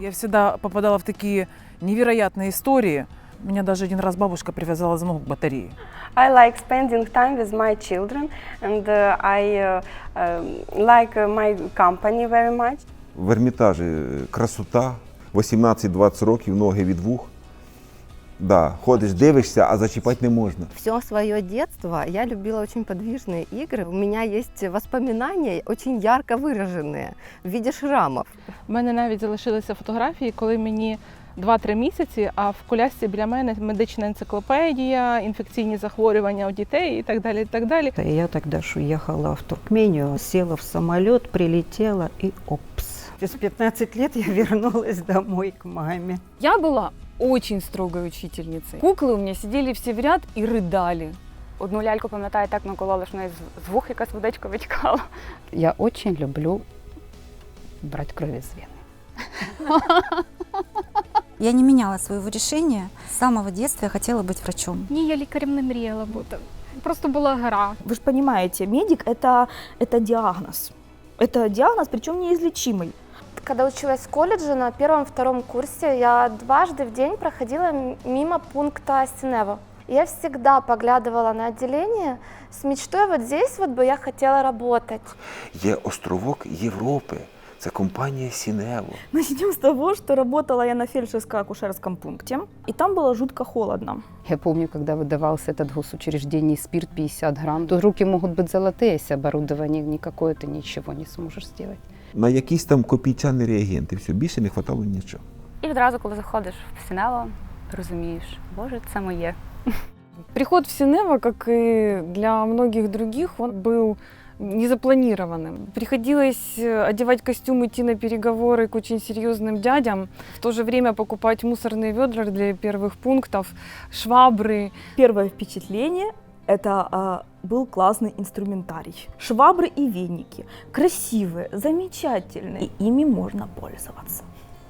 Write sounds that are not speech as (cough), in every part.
Я всегда попадала в такие невероятные истории. Меня даже один раз бабушка привязала за ногу к батарее. I like spending time with my children, and uh, I uh, um, like uh, my company very much. В Ермітажі е, красота, 18-20 років, ноги від вух. Да, ходиш, дивишся, а зачіпати не можна. Все свое детство я любила очень подвижные игры. У меня есть воспоминания очень ярко выраженные в виде шрамов. У мене навіть залишилися фотографії, коли мені 2-3 місяці, а в колясці біля мене медична енциклопедія, інфекційні захворювання у дітей і так далі. І так далі. Я тогда ж уехала в Туркмению, села в самолет, прилетела и опс. Через 15 лет я вернулась домой к маме. Я была очень строгой учительницей. Куклы у меня сидели все в ряд и рыдали. Одну ляльку, пам'ятаю, так накололи, що в неї з- з вух якась водичка витікала. Я очень люблю брать кровь из вены. (laughs) Я не меняла своего решения. С самого детства я хотела быть врачом. Ні, я лікарем не мріяла бути. Просто була гра. Вы же понимаете, медик это, это диагноз. Это диагноз, причем неизлечимый. Когда училась в колледже на первом-втором курсе, я дважды в день проходила м- мимо пункта Синева. Я всегда поглядывала на отделение с мечтой вот здесь вот бы я хотела работать. Є островок Європи. Це компанія Сінево. Начнем с того, что работала я на фельдшерско-акушерском пункте, и там было жутко холодно. Я помню, когда выдавался этот госучреждение спирт 50 грамм, то руки могут быть золотые, если оборудование никакое, ты ничего не сможешь сделать. На якісь там копійчані реагенти. Все, більше не хватало нічого. І відразу, коли заходиш в Сінево, розумієш, боже, це моє. (laughs) Приход в Синева, как и для многих других, он был незапланированным. Приходилось э, одевать костюм, идти на переговоры к очень серьезным дядям, в то же время покупать мусорные ведра для первых пунктов, швабры. Первое впечатление это а, был классный инструментарий. Швабры и веники. Красивые, замечательные. И ими можно пользоваться.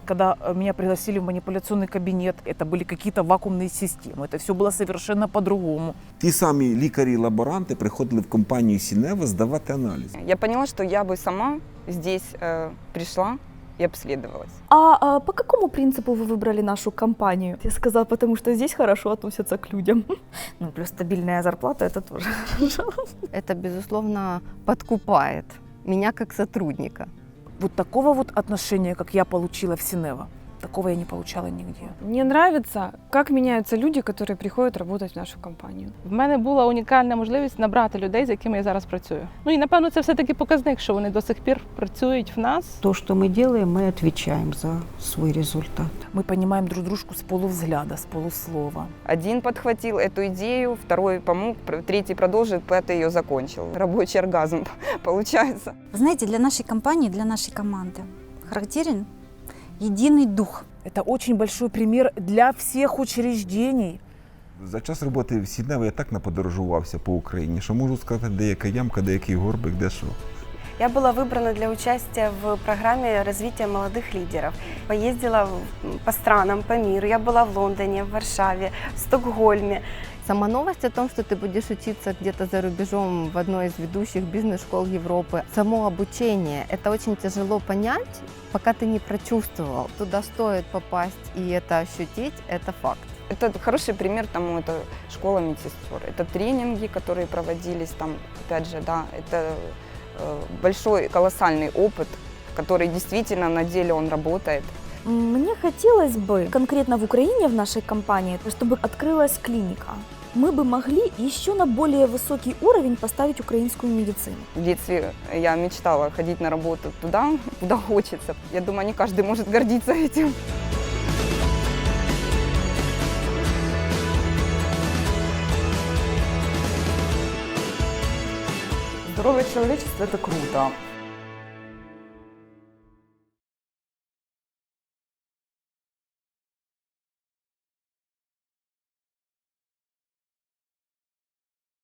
Когда э, меня пригласили в манипуляционный кабинет, это были какие-то вакуумные системы. Это все было совершенно по-другому. Ті самі лікарі-лаборанти приходили в компанію Сінево здавати аналіз. Я поняла, что я бы сама здесь э, пришла и обследовалась. А, а по какому принципу вы выбрали нашу компанию? Я сказала, потому что здесь хорошо относятся к людям. (laughs) Ну, плюс стабильная зарплата, это тоже хорошо. (laughs) Это, безусловно, подкупает меня как сотрудника. Вот такого вот отношения, как я получила в Синево, такого я не получала нигде. Мне нравится, как меняются люди, которые приходят работать в нашу компанию. В мене була унікальна можливість набрати людей, з якими я зараз працюю. Ну і напевно це все-таки показник, що вони до сих пір працюють в нас. То, что мы делаем, мы отвечаем за свой результат. Мы понимаем друг дружку с полувзгляда, с полуслова. Один подхватил эту идею, второй помог, пр- третий продолжил, пятый ее закончил. Рабочий оргазм (laughs) получается. Вы знаете, для нашей компании, для нашей команды характерен единый дух. Это очень большой пример для всех учреждений. За час роботи в Сінево я так наподорожувався по Україні, що можу сказати, де яка ямка, де який горбик, де що. Я была выбрана для участия в программе развития молодых лидеров. Поездила в- по странам, по миру. Я была в Лондоне, в Варшаве, в Стокгольме. Сама новость о том, что ты будешь учиться где-то за рубежом в одной из ведущих бизнес-школ Европы, само обучение, это очень тяжело понять, пока ты не прочувствовал. Туда стоит попасть и это ощутить, это факт. Это хороший пример тому, это школа медсестер. Это тренинги, которые проводились там, опять же, да, это э, большой, колоссальный опыт, который действительно на деле он работает. Мне хотелось бы конкретно в Украине, в нашей компании, чтобы открылась клиника. Мы бы могли еще на более высокий уровень поставить украинскую медицину. В детстве я мечтала ходить на работу туда, куда хочется. Я думаю, не каждый может гордиться этим. Здоровое человечество – это круто.